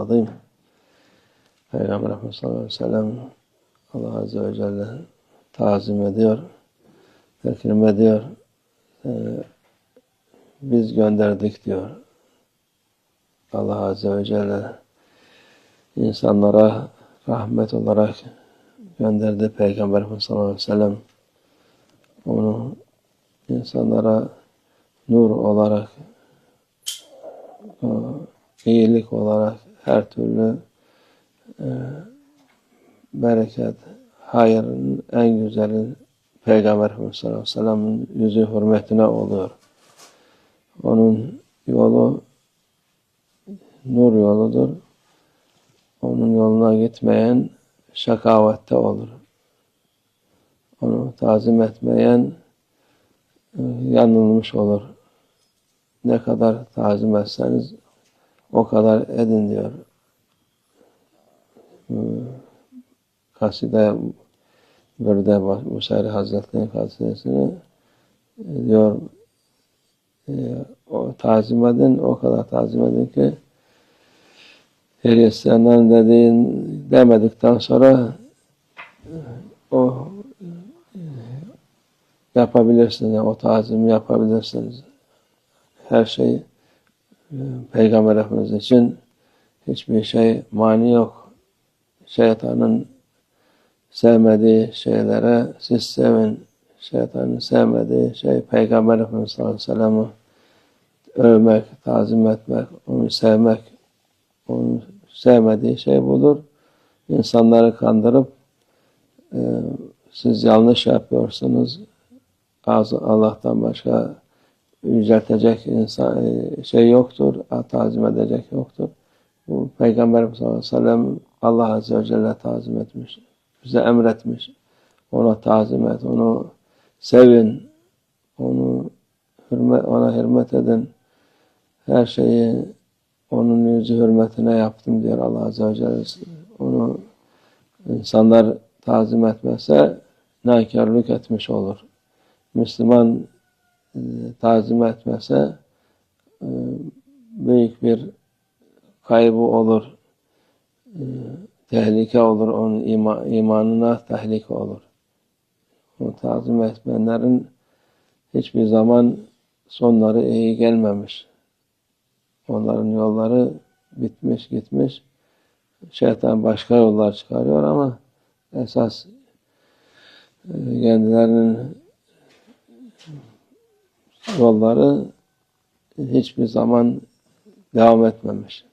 azim. Peygamber sallallahu aleyhi ve sellem Allah Azze ve Celle tazim ediyor, tekrim ediyor. Ee, biz gönderdik diyor. Allah Azze ve Celle insanlara rahmet olarak gönderdi Peygamber sallallahu aleyhi ve sellem. Onu insanlara nur olarak, e, iyilik olarak her türlü e, bereket, hayırın en güzeli Peygamber Efendimiz sallallahu yüzü hürmetine oluyor. Onun yolu nur yoludur. Onun yoluna gitmeyen şakavette olur. Onu tazim etmeyen e, yanılmış olur. Ne kadar tazim etseniz o kadar edin diyor. Kaside Bürde Musayri Hazretleri'nin kasidesini e, diyor e, o tazim edin, o kadar tazim edin ki Hristiyanların dediğin demedikten sonra e, o yapabilirsiniz, o tazimi yapabilirsiniz. Her şey e, Peygamber Efendimiz için hiçbir şey mani yok. Şeytanın sevmediği şeylere siz sevin. Şeytanın sevmediği şey Peygamber Efendimiz sallallahu övmek, tazim etmek, onu sevmek, onun sevmediği şey budur. İnsanları kandırıp e, siz yanlış yapıyorsunuz. Allah'tan başka yüceltecek insan e, şey yoktur, tazim edecek yoktur. Bu Peygamber sallallahu aleyhi ve sellem Allah Azze ve Celle tazim etmiş. Bize emretmiş. Ona tazim et, onu sevin, onu hürmet, ona hürmet edin. Her şeyi onun yüzü hürmetine yaptım diyor Allah Azze ve Celle. Onu insanlar tazim etmezse nankörlük etmiş olur. Müslüman tazim etmese e, büyük bir kaybı olur. E, tehlike olur. Onun ima, imanına tehlike olur. O tazim etmenlerin hiçbir zaman sonları iyi gelmemiş. Onların yolları bitmiş gitmiş. Şeytan başka yollar çıkarıyor ama esas e, kendilerinin yolları hiçbir zaman devam etmemiş.